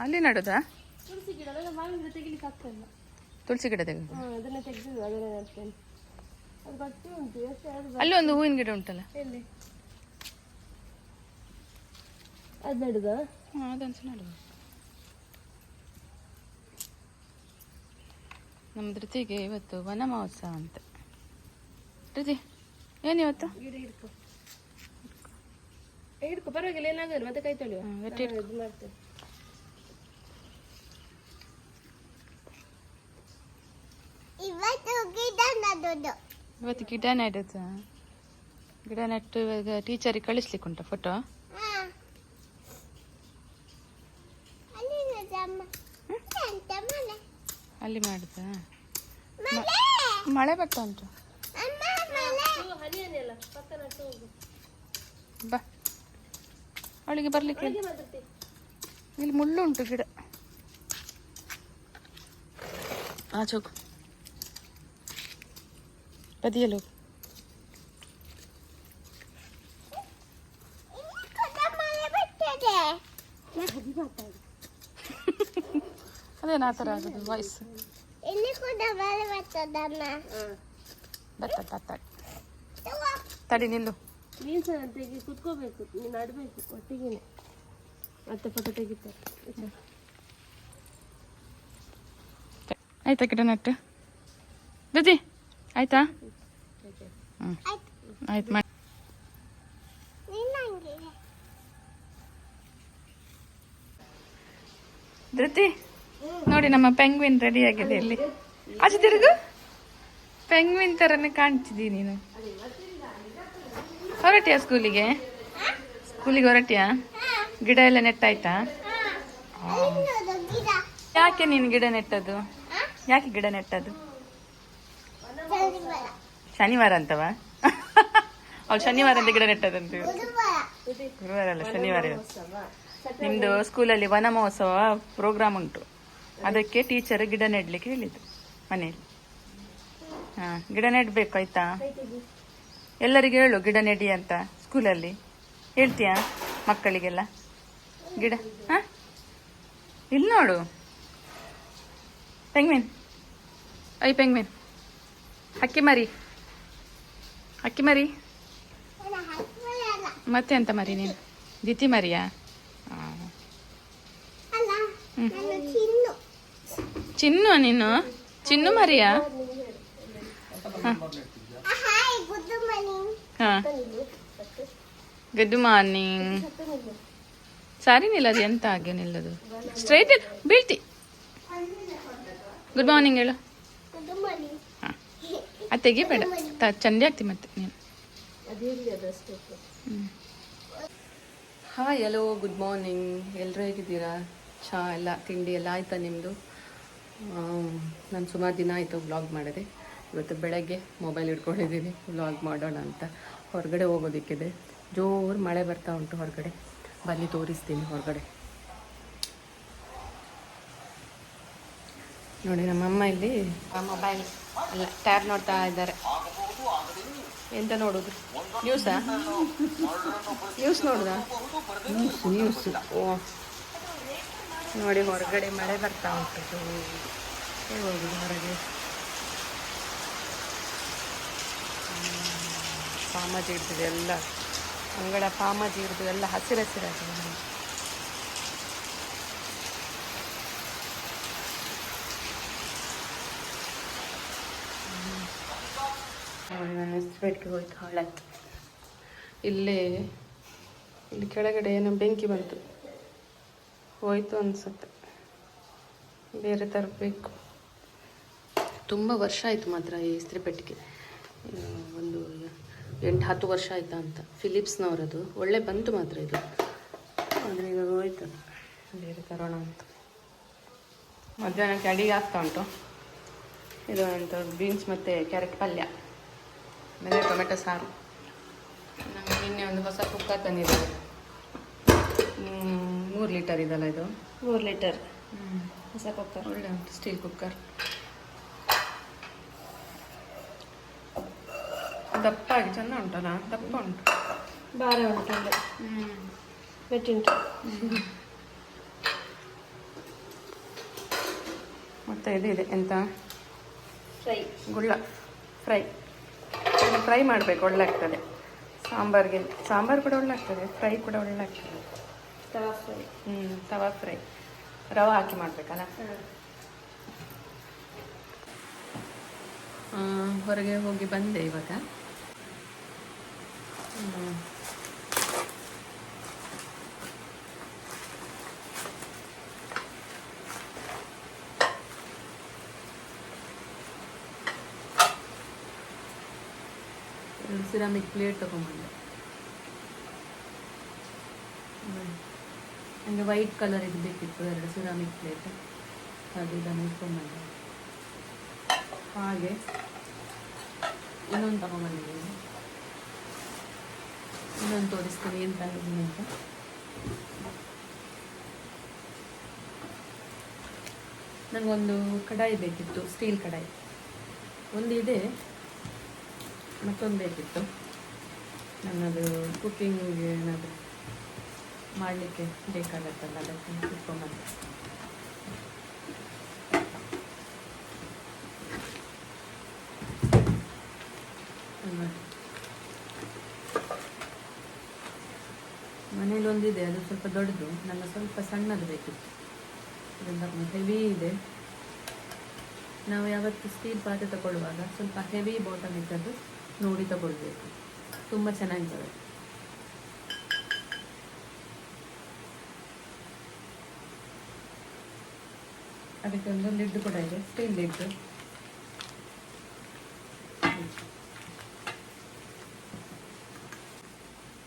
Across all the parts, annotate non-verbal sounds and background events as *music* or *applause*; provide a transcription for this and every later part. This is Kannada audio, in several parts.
ಅಲ್ಲಿ ನಡುದಾ? ತುಳಸಿ ಗಿಡ ಮಾವಿನ ತೆಗಿಲಿಕ್ಕೆ ಆಗ್ತಿಲ್ಲ ತುಳಸಿ ಗಿಡ ತೆಗೆದು. ಅದನ್ನ ತೆಗೆದು ಅದನ್ನ ನೆಡ್ತೇನೆ. ಅದು ಗಟ್ಟಿ ಉಂಟು ಎಷ್ಟು ಅದು ಅಲ್ಲಿ ಒಂದು ಹೂವಿನ ಗಿಡ ಉಂಟಲ್ಲ? ಎಲ್ಲಿ? ಅದು ನೆಡುದಾ? ಹಾಂ ಅದೊಂದು ನಡುವ ನಮ್ಮ ಧೃತಿಗೆ ಇವತ್ತು ವನ ಮಹೋತ್ಸವ ಅಂತ. ಧೃತಿ ಏನು ಇವತ್ತು? ಗಿಡ ಹಿಡ್ಕೊ. ಹಿಡ್ಕೊ ಪರವಾಗಿಲ್ಲ ಏನಾಗಲ್ಲ ಮತ್ತೆ ಕೈ ತೊಳೆಯುವ. ಹ್ಮ್, ಗಟ್ಟಿ ನಾನು ಇದು ಮಾಡ್ತೇನೆ ಇವತ್ತು ಗಿಡ ನಡುದು ಇವತ್ತು ಗಿಡ ನೆಡುತ್ತ ಗಿಡ ನೆಟ್ಟು ಇವಾಗ ಟೀಚರಿಗೆ ಕಳಿಸ್ಲಿಕ್ಕೆ ಉಂಟಾ ಫೋಟೋ ಅಲ್ಲಿ ಮಾಡಿದ? ಮಳೆ ಬರ್ತಾ ಉಂಟು. ಬಾ. ಅವಳಿಗೆ ಬರ್ಲಿಕ್ಕೆ ಇಲ್ಲಿ ಮುಳ್ಳು ಉಂಟು ಗಿಡ. ಆಚೆ ಮಳೆ ಬರ್ತದೆ ಅದೇನು ಆ ಥರ ವಾಯ್ಸ್ ಇಲ್ಲಿ ಕೂಡ ಮಳೆ ಬರ್ತದಮ್ಮ ಬತ್ತ ಬತ್ತ ತಡಿ ನಿಲ್ಲು ನೀನು ತೆಗಿ ಕುತ್ಕೋಬೇಕು ನೀನು ನಡ್ಬೇಕು ಒಟ್ಟಿಗೆನೆ ಮತ್ತೆ ಫೋಟೋ ತೆಗಿತಾರೆ ಆಯ್ತಾ ಗಿಡ ನಟ್ಟು ಆಯ್ತಾ? ಹ್ಞೂ ಆಯ್ತು ಮಾಡಿ ಧೃತಿ ನೋಡಿ ನಮ್ಮ ಪೆಂಗ್ವಿನ್ ರೆಡಿ ಆಗಿದೆ ಇಲ್ಲಿ. ಆಚೆ ತಿರುಗು. ಪೆಂಗ್ವಿನ್ ಥರನೇ ಕಾಣ್ತಿದ್ದೀನಿ ನೀನು. ಹೊರಟಿಯಾ ಸ್ಕೂಲಿಗೆ? ಸ್ಕೂಲಿಗೆ ಹೊರಟಿಯಾ? ಗಿಡ ಎಲ್ಲ ನೆಟ್ಟಾಯ್ತಾ? ಯಾಕೆ ನೀನು ಗಿಡ ನೆಟ್ಟದು ಯಾಕೆ ಗಿಡ ಬರ ಶನಿವಾರ ಅಂತವಾ? ಅವಳು ಶನಿವಾರ ಅಂತ ಗಿಡ ನೆಟ್ಟದಂತ. ಗುರುವಾರ ಅಲ್ಲ, ಶನಿವಾರ ನಿಮ್ಮದು ಸ್ಕೂಲಲ್ಲಿ ವನ ಮಹೋತ್ಸವ ಪ್ರೋಗ್ರಾಮ್ ಉಂಟು. ಅದಕ್ಕೆ ಟೀಚರ್ ಗಿಡ ನೆಡ್ಲಿಕ್ಕೆ ಹೇಳಿದ್ದು, ಮನೆಯಲ್ಲಿ. ಹಾ, ಗಿಡ ನೆಡ್ಬೇಕು, ಆಯ್ತಾ? ಎಲ್ಲರಿಗೂ ಹೇಳು, ಗಿಡ ನೆಡಿ ಅಂತ, ಸ್ಕೂಲಲ್ಲಿ. ಹೇಳ್ತೀಯಾ ಮಕ್ಕಳಿಗೆಲ್ಲ? ಗಿಡ, ಹಾ? ಇಲ್ಲಿ ನೋಡು. ಪೆಂಗ್ಮೀನ್ ಐ ಪೆಂಗ್ಮೀನ್ ಅಕ್ಕಿ ಮರಿ. ಅಕ್ಕಿ ಮರಿ? ಮತ್ತೆ ಎಂತ ಮರಿ ನೀನು? ದಿತಿ ಮರಿಯಾ? ಚಿನ್ನು. ನೀನು? ಚಿನ್ನು ಮರಿಯಾ? Good morning. ಸರಿ ನಿಲ್ಲದು ಎಂತ ಹಾಗೆ ನಿಲ್ಲದು? ಸ್ಟ್ರೈಟ್ ಬೀಳ್ತಿ. ಗುಡ್ ಮಾರ್ನಿಂಗ್ ಹೇಳು. ಅದು ತೆಗಿಬೇಡ. ತ ಚಂಡಿ ಆಗ್ತಿ ಮತ್ತೆ ನೀನು. ಅದು ಇರಲಿ ಅದಷ್ಟೇ ಹಾಯ್ ಹಲೋ ಗುಡ್ ಮಾರ್ನಿಂಗ್ ಎಲ್ಲರೂ ಹೇಗಿದ್ದೀರಾ? ಚಾ ಎಲ್ಲ ತಿಂಡಿ ಎಲ್ಲ ಆಯಿತಾ ನಿಮ್ಮದು ನಾನು ಸುಮಾರು ದಿನ ಆಯಿತು ವ್ಲಾಗ್ ಮಾಡಿದೆ. ಇವತ್ತು ಬೆಳಗ್ಗೆ ಮೊಬೈಲ್ ಇಟ್ಕೊಂಡಿದ್ದೀನಿ ವ್ಲಾಗ್ ಮಾಡೋಣ ಅಂತ. ಹೊರಗಡೆ ಹೋಗೋದಕ್ಕಿದೆ. ಜೋರು ಮಳೆ ಬರ್ತಾ ಉಂಟು ಹೊರಗಡೆ. ಬನ್ನಿ ತೋರಿಸ್ತೀನಿ ಹೊರಗಡೆ. ನೋಡಿ ನಮ್ಮಮ್ಮ ಇಲ್ಲಿ ಮೊಬೈಲ್ ಅಲ್ಲ ಟ್ಯಾಬ್ ನೋಡ್ತಾ ಇದ್ದಾರೆ. ಎಂತ ನೋಡೋದು? ನ್ಯೂಸಾ ನ್ಯೂಸ್ ನೋಡುದಾ? ನ್ಯೂಸ್ ನ್ಯೂಸ್ ಓ. ನೋಡಿ ಹೊರಗಡೆ ಮಳೆ ಬರ್ತಾ ಉಂಟು. ಹೇಗೆ ಹೋಗುದು ಹೊರಗೆ? ಪಾಮಾಜಿ ಹಿಡ್ದಿದೆ ಎಲ್ಲ. ಅಂಗಡ ಪಾಮಾಜಿ ಇರ್ತದೆ ಎಲ್ಲ ಹಸಿರು ಹಸಿರಾಗಿದೆ ನನ್ನ ಹೋಯ್ತು ಹಾಳಾಯ್ತು. ಇಲ್ಲೇ ಇಲ್ಲಿ ಕೆಳಗಡೆ ಏನೋ ಬೆಂಕಿ ಬಂತು. ಹೋಯ್ತು ಅನ್ಸುತ್ತೆ. ಬೇರೆ ತರಬೇಕು. ತುಂಬ ವರ್ಷ ಆಯಿತು ಮಾತ್ರ ಈ ಇಸ್ತ್ರಿ ಪೆಟ್ಟಿಗೆ. ಒಂದು ಎಂಟು ಹತ್ತು ವರ್ಷ ಆಯ್ತಾ ಅಂತ. ಫಿಲಿಪ್ಸ್ನವರದು. ಒಳ್ಳೆ ಬಂತು ಮಾತ್ರ ಇದು. ಆದರೆ ಈಗ ಹೋಯ್ತು. ಬೇರೆ ತರೋಣ ಅಂತ. ಮಧ್ಯಾಹ್ನಕ್ಕೆ ಅಡಿಗೆ ಆಗ್ತಾ ಉಂಟು. ಇದು ಅಂತ ಬೀನ್ಸ್ ಮತ್ತು ಕ್ಯಾರೆಟ್ ಪಲ್ಯ. ಆಮೇಲೆ ಟೊಮೆಟೊ ಸಾರು. ನಮಗೆ ನಿನ್ನೆ ಒಂದು ಹೊಸ ಕುಕ್ಕರ್ ತಂದಿದ್ದಾರೆ. ಮೂರು ಲೀಟರ್ ಇದಲ್ಲ ಇದು? ಮೂರು ಲೀಟರ್ ಹೊಸ ಕುಕ್ಕರ್ ಒಳ್ಳೆ ಉಂಟು ಸ್ಟೀಲ್ ಕುಕ್ಕರ್ ದಪ್ಪ ಆಗಿ ಚೆಂದ ಉಂಟಲ್ಲ? ದಪ್ಪ ಉಂಟು. ಭಾರ ಉಂಟು ಹ್ಞೂ ಮತ್ತೆ ಉಂಟು. ಮತ್ತು ಇದು ಇದೆ ಎಂತ? ಫ್ರೈ. ಗುಳ್ಳ. ಫ್ರೈ. ಫ್ರೈ ಮಾಡಬೇಕು ಒಳ್ಳೆ ಆಗ್ತದೆ ಸಾಂಬಾರಿಗೆ ಸಾಂಬಾರು ಕೂಡ ಒಳ್ಳೆ ಆಗ್ತದೆ ಫ್ರೈ ಕೂಡ ಒಳ್ಳೆ ಆಗ್ತದೆ ತವಾ ಫ್ರೈ. ಹ್ಞೂ ತವಾ ಫ್ರೈ. ರವೆ ಹಾಕಿ ಮಾಡಬೇಕಲ್ಲ? ಹೊರಗೆ ಹೋಗಿ ಬಂದೆ ಇವಾಗ. ಸಿರಾಮಿಕ್ ಪ್ಲೇಟ್ ತೊಗೊಂಬಂದೆ. ನನಗೆ ವೈಟ್ ಕಲರ್ ಇದು ಬೇಕಿತ್ತು, ಎರಡು ಸಿರಾಮಿಕ್ ಪ್ಲೇಟ್ ಹಾಗೆ ಇದನ್ನು ಇಟ್ಕೊಂಡ್ಬಂದೆ ಹಾಗೆ ಇನ್ನೊಂದು ತಗೊಂಬಂದಿದ್ದೀನಿ ಇನ್ನೊಂದು ತೋರಿಸ್ತೀನಿ, ಏನು ತಂದಿದ್ದೀನಿ ಅಂತ. ನನಗೊಂದು ಕಡಾಯಿ ಬೇಕಿತ್ತು, ಸ್ಟೀಲ್ ಕಡಾಯಿ. ಒಂದು ಇದೆ. ಮತ್ತೊಂದು ಬೇಕಿತ್ತು. ನನ್ನದು ಕುಕ್ಕಿಂಗ್ ಏನಾದರೂ ಮಾಡಲಿಕ್ಕೆ ಬೇಕಾಗತ್ತಲ್ಲ, ಅದಕ್ಕೆ ಇಟ್ಕೊಂಬಂದೆ ಮನೇಲೊಂದಿದೆ, ಅದು ಸ್ವಲ್ಪ ದೊಡ್ಡದು, ನನ್ನ ಸ್ವಲ್ಪ ಸಣ್ಣದು ಬೇಕಿತ್ತು. ಅದರಿಂದ ಹೆವಿ ಇದೆ. ನಾವು ಯಾವತ್ತು ಸ್ಟೀಲ್ ಪಾತ್ರೆ ತಗೊಳ್ಳುವಾಗ ಸ್ವಲ್ಪ ಹೆವಿ ಬಾಟಮ್ ಇದ್ದದ್ದು ನೋಡಿ ತಗೊಳ್ಬೇಕು ತುಂಬ ಚೆನ್ನಾಗಿದ್ದಾವೆ ಅದಕ್ಕೆ ಒಂದು ಲಿಡ್ ಕೂಡ ಇದೆ, ಸ್ಟೀಲ್ ಲಿಡ್.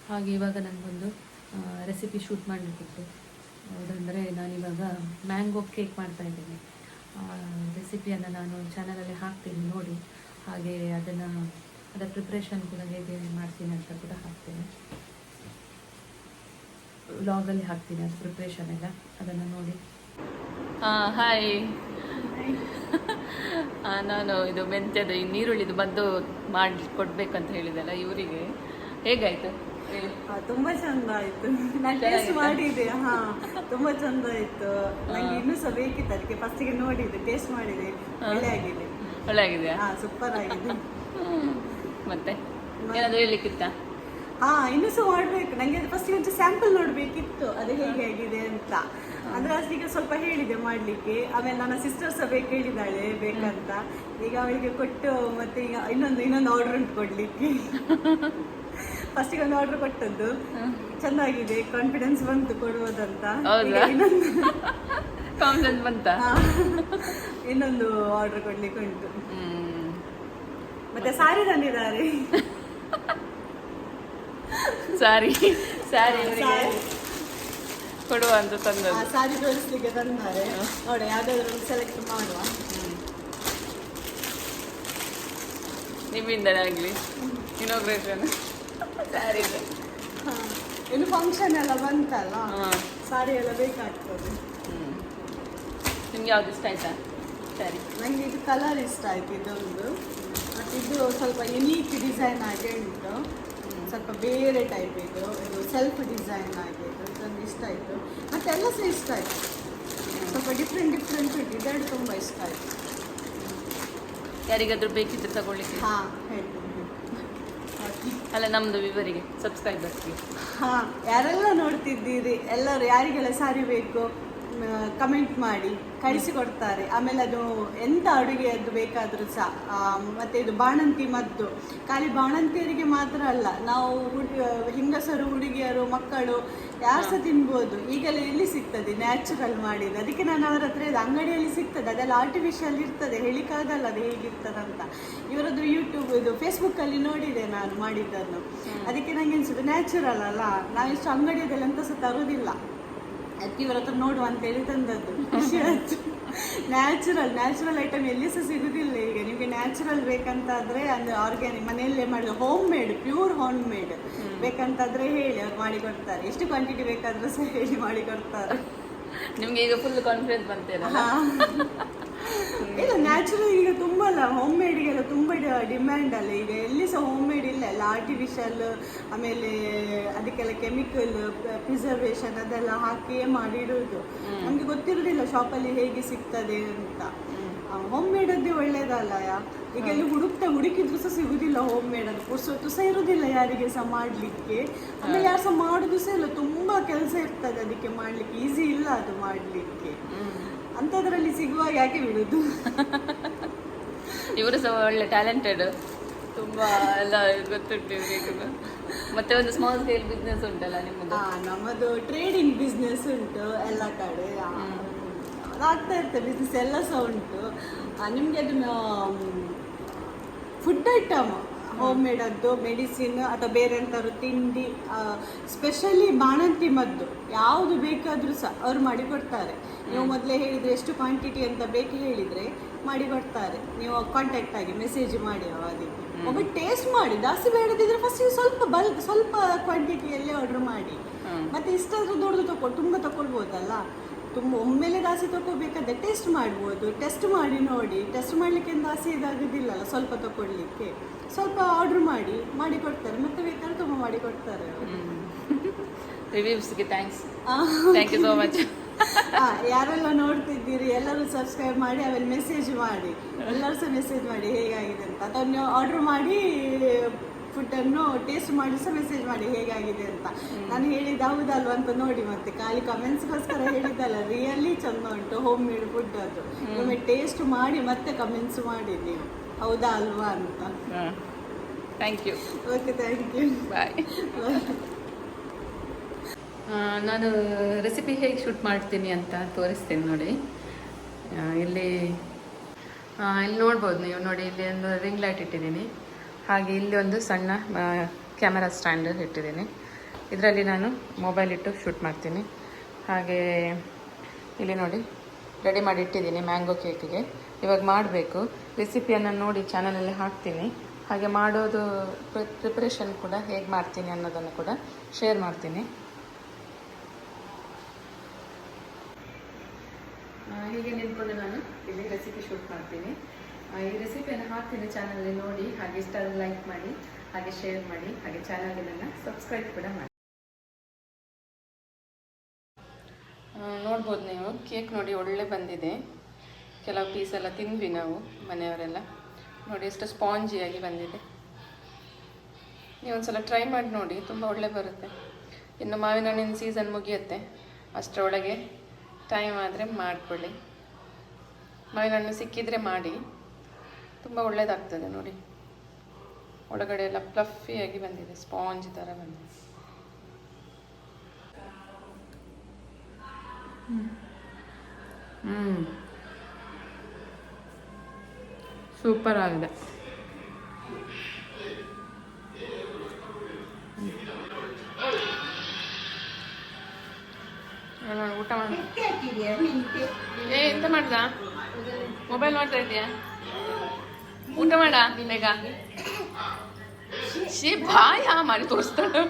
ಹಾಗೆ ಇವಾಗ ನನಗೊಂದು ರೆಸಿಪಿ ಶೂಟ್ ಮಾಡಲಿಕ್ಕಿತ್ತು. ಅದಂದರೆ ನಾನಿವಾಗ ಮ್ಯಾಂಗೋ ಕೇಕ್ ಮಾಡ್ತಾ ಇದ್ದೀನಿ. ರೆಸಿಪಿಯನ್ನು ನಾನು ಚಾನಲಲ್ಲಿ ಹಾಕ್ತೀನಿ ನೋಡಿ. ಹಾಗೆ ಅದನ್ನು ಅದರ ಪ್ರಿಪ್ರೇಷನ್ ಕೂಡ ಹೇಗೆ ಮಾಡ್ತೀನಿ ಅಂತ ಕೂಡ ಹಾಕ್ತೇನೆ. ವ್ಲಾಗಲ್ಲಿ ಹಾಕ್ತೀನಿ ಅದು ಪ್ರಿಪ್ರೇಷನ್ ಎಲ್ಲ ಅದನ್ನು ನೋಡಿ. ಹಾಂ ಹಾಯ್ *laughs* ನಾನು ಇದು ಮೆಂತ್ಯದ ಈ ನೀರುಳ್ಳಿದು ಬದ್ದು ಮಾಡಿ ಕೊಡ್ಬೇಕಂತ ಹೇಳಿದಲ್ಲ ಇವರಿಗೆ. ಹೇಗಾಯ್ತು? ತುಂಬಾ ಚಂದ ಆಯ್ತು. ನಾನು ಟೇಸ್ಟ್ ಚೆನ್ನಾಗಿತ್ತಾ? ಮಾಡಿದೆ ಹಾ ತುಂಬಾ ಚಂದ ಆಯ್ತು. ನಂಗೆ ಇನ್ನೂ ಸಹ ಬೇಕಿತ್ತು ಅದಕ್ಕೆ ಫಸ್ಟಿಗೆ ನೋಡಿದೆ ಟೇಸ್ಟ್ ಮಾಡಿದೆ. ಒಳ್ಳೆ ಆಗಿದೆ. ಒಳ್ಳೆ ಆಗಿದೆ ಹಾ ಸೂಪರ್ ಆಗಿದೆ. ಮತ್ತೆ? ಏನಾದರೂ ಹೇಳಲಿಕ್ಕಿತ್ತಾ? ಹಾ ಇನ್ನೂ ಸಹ ಮಾಡ್ಬೇಕು. ನಂಗೆ ಫಸ್ಟ್ ಒಂದು ಸ್ಯಾಂಪಲ್ ನೋಡ್ಬೇಕಿತ್ತು. ಅದು ಹೇಗೆ ಆಗಿದೆ ಅಂತ. ಅಂದ್ರೆ ಅಷ್ಟೀಗ ಸ್ವಲ್ಪ ಹೇಳಿದೆ ಮಾಡ್ಲಿಕ್ಕೆ. ಆಮೇಲೆ ನನ್ನ ಸಿಸ್ಟರ್ ಸಹ ಬೇಕು ಹೇಳಿದ್ದಾಳೆ ಬೇಕಂತ. ಈಗ ಅವಳಿಗೆ ಕೊಟ್ಟು ಮತ್ತೆ ಈಗ ಇನ್ನೊಂದು ಇನ್ನೊಂದು ಆರ್ಡರ್ ಉಂಟು ಕೊಡ್ಲಿಕ್ಕೆ. *laughs* ಫಸ್ಟಿಗೆ ಒಂದು ಆರ್ಡರ್ ಕೊಟ್ಟದ್ದು. ಚೆನ್ನಾಗಿದೆ ಕಾನ್ಫಿಡೆನ್ಸ್ ಬಂತು ಕೊಡುವುದಂತ? ಇನ್ನೊಂದು *laughs* ಬಂತ? *laughs* ಇನ್ನೊಂದು ಆರ್ಡರ್ ಕೊಡ್ಲಿಕ್ಕೆ ಉಂಟು. ಮತ್ತೆ ಸಾರಿ ತಂದಿದ್ದಾರೆ. ಸಾರಿ ಸಾರಿ ಕೊಡುವ ಅಂತ ತಂದದ್ದು. ಸಾರಿ ತೋರಿಸ್ಲಿಕ್ಕೆ ತಂದಾರೆ. ನೋಡಿ ಯಾವ್ದಾದ್ರು ಸೆಲೆಕ್ಟ್ ಮಾಡುವ. ನಿಮ್ಮಿಂದಲೇ ಆಗಲಿ. ಇನೋಗ್ರೇಷನ್ ಸಾರಿ ಹಾ. ಇನ್ನು ಫಂಕ್ಷನ್ ಎಲ್ಲ ಬಂತಲ್ಲ? ಸಾರಿ ಎಲ್ಲ ಬೇಕಾಗ್ತದೆ. ನಿಮ್ಗೆ ಯಾವ್ದು ಇಷ್ಟ ಆಯ್ತಾ? ಸರಿ. ನಂಗೆ ಇದು ಕಲರ್ ಇಷ್ಟ ಆಯ್ತು ಇದೊಂದು. ಮತ್ತೆ ಇದು ಸ್ವಲ್ಪ ಯುನೀಕ್ ಡಿಸೈನ್ ಆಗಿ ಉಂಟು ಸ್ವಲ್ಪ ಬೇರೆ ಟೈಪ್ ಇದು. ಇದು ಸೆಲ್ಫ್ ಡಿಸೈನ್ ಆಗಿ ಇದು ಇದೊಂದು ಇಷ್ಟ ಆಯಿತು. ಮತ್ತೆ ಎಲ್ಲ ಸಹ ಇಷ್ಟ ಆಯಿತು. ಸ್ವಲ್ಪ ಡಿಫ್ರೆಂಟ್ ಡಿಫ್ರೆಂಟ್ ಉಂಟು ಇದೆರಡು ತುಂಬ ಇಷ್ಟ ಆಯಿತು. ಯಾರಿಗಾದರೂ ಬೇಕಿದ್ರೆ ತಗೊಳ್ಳಿಕ್ಕೆ. ಹಾಂ ಹೇಳ್ತೀನಿ ಅಲ್ಲ ನಮ್ಮದು ವಿವರಿಗೆ ಸಬ್ಸ್ಕ್ರೈಬರ್ಸ್ಗೆ ಹಾಂ ಯಾರೆಲ್ಲ ನೋಡ್ತಿದ್ದೀರಿ? ಎಲ್ಲರೂ ಯಾರಿಗೆಲ್ಲ ಸಾರಿ ಬೇಕು? ಕಮೆಂಟ್ ಮಾಡಿ ಕಳಿಸಿಕೊಡ್ತಾರೆ. ಆಮೇಲೆ ಅದು ಎಂಥ ಅಡುಗೆಯದ್ದು ಬೇಕಾದರೂ ಸಹ ಮತ್ತು ಇದು ಬಾಣಂತಿ ಮದ್ದು. ಖಾಲಿ ಬಾಣಂತಿಯರಿಗೆ ಮಾತ್ರ ಅಲ್ಲ ನಾವು ಹುಡು ಹೆಂಗಸರು ಹುಡುಗಿಯರು ಮಕ್ಕಳು ಯಾರು ಸಹ ತಿನ್ಬೋದು. ಈಗೆಲ್ಲ ಎಲ್ಲಿ ಸಿಗ್ತದೆ? ನ್ಯಾಚುರಲ್ ಮಾಡಿದ್ದು. ಅದಕ್ಕೆ ನಾನು ಅವರ ಹತ್ರ ಇದು ಅಂಗಡಿಯಲ್ಲಿ ಸಿಗ್ತದೆ. ಅದೆಲ್ಲ ಆರ್ಟಿಫಿಷಿಯಲ್ ಇರ್ತದೆ. ಹೇಳಿಕ್ಕಾಗಲ್ಲ ಅದು ಹೇಗಿರ್ತದಂತ. ಇವರದ್ದು ಯೂಟ್ಯೂಬ್ ಇದು ಫೇಸ್ಬುಕ್ಕಲ್ಲಿ ನೋಡಿದೆ ನಾನು ಮಾಡಿದ್ದನ್ನು. ಅದಕ್ಕೆ ನನಗೆ ಅನಿಸಿದ್ದು ನ್ಯಾಚುರಲ್ ಅಲ್ಲ. ನಾವಿಷ್ಟು ಅಂಗಡಿಯದಲ್ಲಿ ಎಂತ ಸಹ ತರುವುದಿಲ್ಲ. ಇವರ ಹತ್ರ ನೋಡುವ ಅಂತೇಳಿ ತಂದದ್ದು. ಖುಷಿ ಆಯ್ತು. ನ್ಯಾಚುರಲ್ ನ್ಯಾಚುರಲ್ ಐಟಮ್ ಎಲ್ಲಿ ಸಹ ಸಿಗುದಿಲ್ಲ ಈಗ. ನಿಮಗೆ ನ್ಯಾಚುರಲ್ ಬೇಕಂತಾದ್ರೆ ಅಂದ್ರೆ ಆರ್ಗ್ಯಾನಿಕ್ ಮನೆಯಲ್ಲೇ ಮಾಡಿದ home made pure home. Made ಬೇಕಂತಾದ್ರೆ ಹೇಳಿ ಅವ್ರು ಮಾಡಿಕೊಡ್ತಾರೆ ಎಷ್ಟು ಕ್ವಾಂಟಿಟಿ ಬೇಕಾದ್ರೂ ಸಹ ಹೇಳಿ ಮಾಡಿ ಕೊಡ್ತಾರೆ. ನಿಮ್ಗೆ ಈಗ ಫುಲ್ ಕಾನ್ಫಿಡೆನ್ಸ್ ಹಾ. ಇಲ್ಲ ನ್ಯಾಚುರಲ್ ಈಗ ತುಂಬ ಅಲ್ಲ ಹೋಮ್ ಮೇಡ್ಗೆಲ್ಲ ತುಂಬ ಡಿಮ್ಯಾಂಡ್ ಅಲ್ಲ. ಈಗ ಎಲ್ಲಿ ಸಹ ಹೋಮ್ ಮೇಡ್ ಇಲ್ಲ ಎಲ್ಲ ಆರ್ಟಿಫಿಷಿಯಲ್ ಆಮೇಲೆ ಅದಕ್ಕೆಲ್ಲ ಕೆಮಿಕಲ್ ಪ್ರಿಸರ್ವೇಷನ್ ಅದೆಲ್ಲ ಹಾಕಿಯೇ ಮಾಡಿಡುವುದು ನಮಗೆ ಗೊತ್ತಿರೋದಿಲ್ಲ ಶಾಪಲ್ಲಿ ಹೇಗೆ ಸಿಗ್ತದೆ ಅಂತ. ಹೋಮ್ ಮೇಡದ್ದೇ ಒಳ್ಳೇದಲ್ಲ ಯಾ? ಈಗ ಎಲ್ಲಿ ಹುಡುಕ್ತಾ ಹುಡುಕಿದ್ರು ಸಹ ಸಿಗುದಿಲ್ಲ ಹೋಮ್ ಮೇಡ್ ಅದು. ಪುರ್ಸೊತ್ತು ಸಹ ಇರುದಿಲ್ಲ ಯಾರಿಗೆ ಸಹ ಮಾಡ್ಲಿಕ್ಕೆ. ಆಮೇಲೆ ಯಾರು ಸಹ ಮಾಡುದು ಸಹ ಇಲ್ಲ ತುಂಬಾ ಕೆಲಸ ಇರ್ತದೆ ಅದಕ್ಕೆ ಮಾಡ್ಲಿಕ್ಕೆ. ಈಸಿ ಇಲ್ಲ ಅದು ಮಾಡ್ಲಿಕ್ಕೆ. ಅಂಥದ್ರಲ್ಲಿ ಸಿಗುವ ಯಾಕೆ ಬಿಡುದು ಇವರು ಸಹ ಒಳ್ಳೆ ಟ್ಯಾಲೆಂಟೆಡ್ ತುಂಬಾ ಎಲ್ಲ ಗೊತ್ತುಂಟು ಇವರಿಗೆ ಮತ್ತೆ ಒಂದು ಸ್ಮಾಲ್ ಸ್ಕೇಲ್ ಬಿಸ್ನೆಸ್ ಉಂಟಲ್ಲ ನಿಮ್ಮದು? ನಮ್ಮದು ಟ್ರೇಡಿಂಗ್ ಬಿಸ್ನೆಸ್ ಉಂಟು ಎಲ್ಲ ಕಡೆ. ಆಗ್ತಾ ಇರ್ತದೆ ಬಿಸ್ನೆಸ್ ಎಲ್ಲ ಸಹ ಉಂಟು. ನಿಮಗೆ ನಿಮ್ಗೆ ಅದು ಫುಡ್ ಐಟಮ್ ಹೋಮ್ ಮೇಡದ್ದು ಮೆಡಿಸಿನ್ ಅಥವಾ ಬೇರೆ ಎಂಥವ್ರು ತಿಂಡಿ ಸ್ಪೆಷಲಿ ಬಾಣಂತಿ ಮದ್ದು ಯಾವುದು ಬೇಕಾದರೂ ಸಹ ಅವ್ರು ಮಾಡಿ ಕೊಡ್ತಾರೆ ನೀವು ಮೊದಲೇ ಹೇಳಿದರೆ ಎಷ್ಟು ಕ್ವಾಂಟಿಟಿ ಅಂತ ಬೇಕು ಹೇಳಿದರೆ ಮಾಡಿ ಕೊಡ್ತಾರೆ ನೀವು ಕಾಂಟ್ಯಾಕ್ಟ್ ಆಗಿ ಮೆಸೇಜ್ ಮಾಡಿ ಅದಕ್ಕೆ ಒಬ್ಬ ಟೇಸ್ಟ್ ಮಾಡಿ ಜಾಸ್ತಿ ಬೇಡದಿದ್ರೆ ಫಸ್ಟ್ ನೀವು ಸ್ವಲ್ಪ ಬಲ್ ಸ್ವಲ್ಪ ಕ್ವಾಂಟಿಟಿಯಲ್ಲೇ ಆರ್ಡರ್ ಮಾಡಿ. ಮತ್ತೆ ಇಷ್ಟಾದ್ರೂ ದೊಡ್ಡದು ತಗೊ ತುಂಬ ತಗೊಳ್ಬೋದಲ್ಲ ತುಂಬ ಒಮ್ಮೆಲೆ ದಾಸಿ ತಗೋಬೇಕಾದ್ರೆ ಟೆಸ್ಟ್ ಮಾಡ್ಬೋದು. ಟೆಸ್ಟ್ ಮಾಡಿ ನೋಡಿ. ಟೆಸ್ಟ್ ಮಾಡಲಿಕ್ಕೆ ದಾಸಿ ಇದಾಗೋದಿಲ್ಲಲ್ಲ ಸ್ವಲ್ಪ ತಗೊಳ್ಲಿಕ್ಕೆ ಸ್ವಲ್ಪ ಆರ್ಡ್ರ್ ಮಾಡಿ ಮಾಡಿ ಕೊಡ್ತಾರೆ. ಮತ್ತೆ ಬೇಕಾದ್ರೆ ತುಂಬ ಮಾಡಿ ಕೊಡ್ತಾರೆ. ರಿವ್ಯೂಸ್ಗೆ thanks thank you so much ಯಾರೆಲ್ಲ ನೋಡ್ತಿದ್ದೀರಿ ಎಲ್ಲರೂ ಸಬ್ಸ್ಕ್ರೈಬ್ ಮಾಡಿ ಆಮೇಲೆ ಮೆಸೇಜ್ ಮಾಡಿ. ಎಲ್ಲರೂ ಸಹ ಮೆಸೇಜ್ ಮಾಡಿ ಹೇಗಾಗಿದೆ ಅಂತ. ಅಥವಾ ನೀವು ಆರ್ಡ್ರ್ ಮಾಡಿ ಫುಡ್ಡನ್ನು ಟೇಸ್ಟ್ ಮಾಡಿ ಸಹ ಮೆಸೇಜ್ ಮಾಡಿ ಹೇಗಾಗಿದೆ ಅಂತ. ನಾನು ಹೇಳಿದ್ದು ಹೌದಲ್ವಾ ಅಂತ ನೋಡಿ ಮತ್ತೆ ಖಾಲಿ ಕಮೆಂಟ್ಸ್ಗೋಸ್ಕರ ಹೇಳಿದ್ದಲ್ಲ ರಿಯಲಿ ಚಂದ ಉಂಟು ಹೋಮ್ ಮೇಡ್ ಫುಡ್ ಅದು ಒಮ್ಮೆ ಟೇಸ್ಟ್ ಮಾಡಿ ಮತ್ತೆ ಕಮೆಂಟ್ಸ್ ಮಾಡಿ ನೀವು. ಹೌದಾ ಅಲ್ವಾ ಅಂತ. Thank you okay thank you bye ನಾನು ರೆಸಿಪಿ ಹೇಗೆ ಶೂಟ್ ಮಾಡ್ತೀನಿ ಅಂತ ತೋರಿಸ್ತೀನಿ ನೋಡಿ. ಇಲ್ಲಿ ಇಲ್ಲಿ ನೋಡ್ಬೋದು ನೀವು ನೋಡಿ ಇಲ್ಲಿ ಒಂದು ರಿಂಗ್ ಲೈಟ್ ಇಟ್ಟಿದ್ದೀನಿ. ಹಾಗೆ ಇಲ್ಲಿ ಒಂದು ಸಣ್ಣ ಕ್ಯಾಮರಾ ಸ್ಟ್ಯಾಂಡ್ ಇಟ್ಟಿದ್ದೀನಿ. ಇದರಲ್ಲಿ ನಾನು ಮೊಬೈಲ್ ಇಟ್ಟು ಶೂಟ್ ಮಾಡ್ತೀನಿ. ಹಾಗೆ ಇಲ್ಲಿ ನೋಡಿ ರೆಡಿ ಮಾಡಿ ಇಟ್ಟಿದ್ದೀನಿ ಮ್ಯಾಂಗೋ ಕೇಕಿಗೆ ಇವಾಗ ಮಾಡಬೇಕು. ರೆಸಿಪಿಯನ್ನು ನೋಡಿ ಚಾನಲಲ್ಲಿ ಹಾಕ್ತೀನಿ. ಹಾಗೆ ಮಾಡೋದು ಪ್ರಿಪ್ರೇಷನ್ ಕೂಡ ಹೇಗೆ ಮಾಡ್ತೀನಿ ಅನ್ನೋದನ್ನು ಕೂಡ ಶೇರ್ ಮಾಡ್ತೀನಿ. ಹೀಗೆ ನಿಂತ್ಕೊಂಡು ನಾನು ಇಲ್ಲಿ ರೆಸಿಪಿ ಶೂಟ್ ಮಾಡ್ತೀನಿ. ಈ ರೆಸಿಪಿಯನ್ನು ಹಾಕ್ತೀನಿ ಚಾನಲಲ್ಲಿ ನೋಡಿ, ಹಾಗೆ ಇಷ್ಟ ಲೈಕ್ ಮಾಡಿ, ಹಾಗೆ ಶೇರ್ ಮಾಡಿ, ಹಾಗೆ ಚಾನಲ್ಗೆ ನನ್ನ ಸಬ್ಸ್ಕ್ರೈಬ್ ಕೂಡ ಮಾಡಿ. ನೋಡ್ಬೋದು ನೀವು ಕೇಕ್ ನೋಡಿ ಒಳ್ಳೆ ಬಂದಿದೆ. ಕೆಲವು ಪೀಸ್ ಎಲ್ಲ ತಿಂದ್ವಿ ನಾವು, ಮನೆಯವರೆಲ್ಲ. ನೋಡಿ ಎಷ್ಟು ಸ್ಪಾಂಜಿಯಾಗಿ ಬಂದಿದೆ. ನೀವು ಒಂದ್ಸಲ ಟ್ರೈ ಮಾಡಿ ನೋಡಿ, ತುಂಬ ಒಳ್ಳೆ ಬರುತ್ತೆ. ಇನ್ನು ಮಾವಿನ ಹಣ್ಣಿನ ಸೀಸನ್ ಮುಗಿಯುತ್ತೆ. ಅಷ್ಟರೊಳಗೆ ಟೈಮ್ ಆದರೆ ಮಾಡಿಕೊಳ್ಳಿ. ಮಾವಿನ ಹಣ್ಣು ಸಿಕ್ಕಿದರೆ ಮಾಡಿ. ತುಂಬ ಒಳ್ಳೆಯದಾಗ್ತದೆ ನೋಡಿ. ಒಳಗಡೆ ಎಲ್ಲ ಪ್ಲಫಿಯಾಗಿ ಬಂದಿದೆ ಸ್ಪಾಂಜ್ ಥರ ಬಂದಿದೆ. ಹ್ಞೂ ಸೂಪರ್ ಆಗಿದೆ. ಊಟ ಮಾಡಿ ಏ ಎಂತ ಮಾಡ್ದ? ಮೊಬೈಲ್ ಮಾಡ್ತಾ ಇದೀಯಾ? ಊಟ ಮಾಡ ನಿನ್ನೆಗ ಶೇ ಬಾಯ, ಮಾಡಿ ತೋರಿಸ್ತಾಳೆ.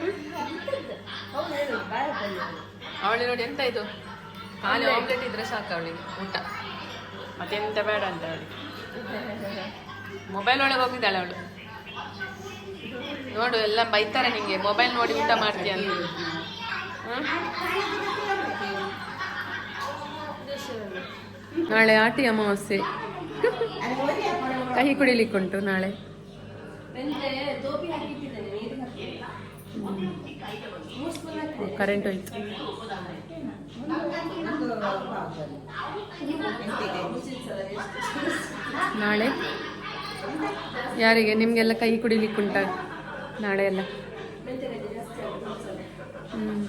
ಅವಳಿ ನೋಡಿ ಎಂತ ಇದು? ಖಾಲಿ ಆಮ್ಲೆಟ್ ಇದ್ರೆ ಸಾಕು ಅವಳಿಗೆ, ಊಟ. ಮತ್ತೆಂತ ಬೇಡ ಅಂತ ಅವಳಿಗೆ ಮೊಬೈಲ್ ಒಳಗೆ ಹೋಗಿದ್ದಾಳೆ ಅವಳು. ನೋಡು, ಎಲ್ಲ ಬೈತಾರೆ ನಿಂಗೆ ಮೊಬೈಲ್ ನೋಡಿ ಊಟ ಮಾಡ್ತೀಯ ಅಂತ? ನಾಳೆ ಆಟಿ ಅಮಾವಾಸ್ಯೆ. ಕಹಿ ಕುಡಿಲಿಕ್ಕುಂಟು ನಾಳೆ. ಕರೆಂಟ್ ಹೋಯ್ತು. ನಾಳೆ? ಯಾರಿಗೆ? ನಿಮಗೆಲ್ಲ ಕೈ ಕುಡಿಲಿಕ್ಕುಂಟ ನಾಳೆ ಎಲ್ಲ? ಹ್ಮ್.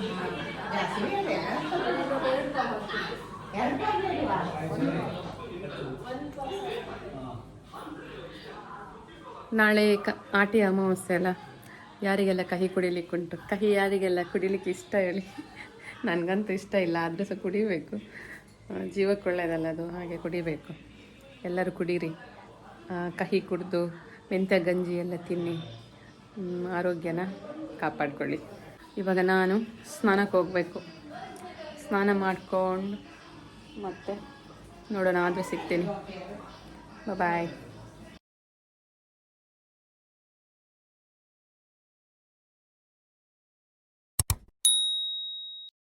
ನಾಳೆ ಕ, ಆಟಿ ಅಮಾವಾಸ್ಯೆ ಅಲ್ಲ? ಯಾರಿಗೆಲ್ಲ ಕಹಿ ಕುಡಿಲಿಕ್ಕುಂಟು? ಕಹಿ ಯಾರಿಗೆಲ್ಲ ಕುಡಿಲಿಕ್ಕೆ ಇಷ್ಟ ಹೇಳಿ? ನನಗಂತೂ ಇಷ್ಟ ಇಲ್ಲ, ಆದರೂ ಸಹ ಕುಡಿಬೇಕು. ಜೀವಕ್ಕೆ ಒಳ್ಳೆಯದಲ್ಲ ಅದು, ಹಾಗೆ ಕುಡಿಬೇಕು. ಎಲ್ಲರೂ ಕುಡೀರಿ. ಕಹಿ ಕುಡಿದು, ಮೆಂತ್ಯ, ಗಂಜಿ ಎಲ್ಲ ತಿನ್ನಿ. ಆರೋಗ್ಯನ ಕಾಪಾಡ್ಕೊಳ್ಳಿ. ಇವಾಗ ನಾನು ಸ್ನಾನಕ್ಕೆ ಹೋಗಬೇಕು. ಸ್ನಾನ ಮಾಡಿಕೊಂಡು ಮತ್ತೆ ನೋಡೋಣ, ಆದರೆ ಸಿಗ್ತೀನಿ. ಬಾಯ್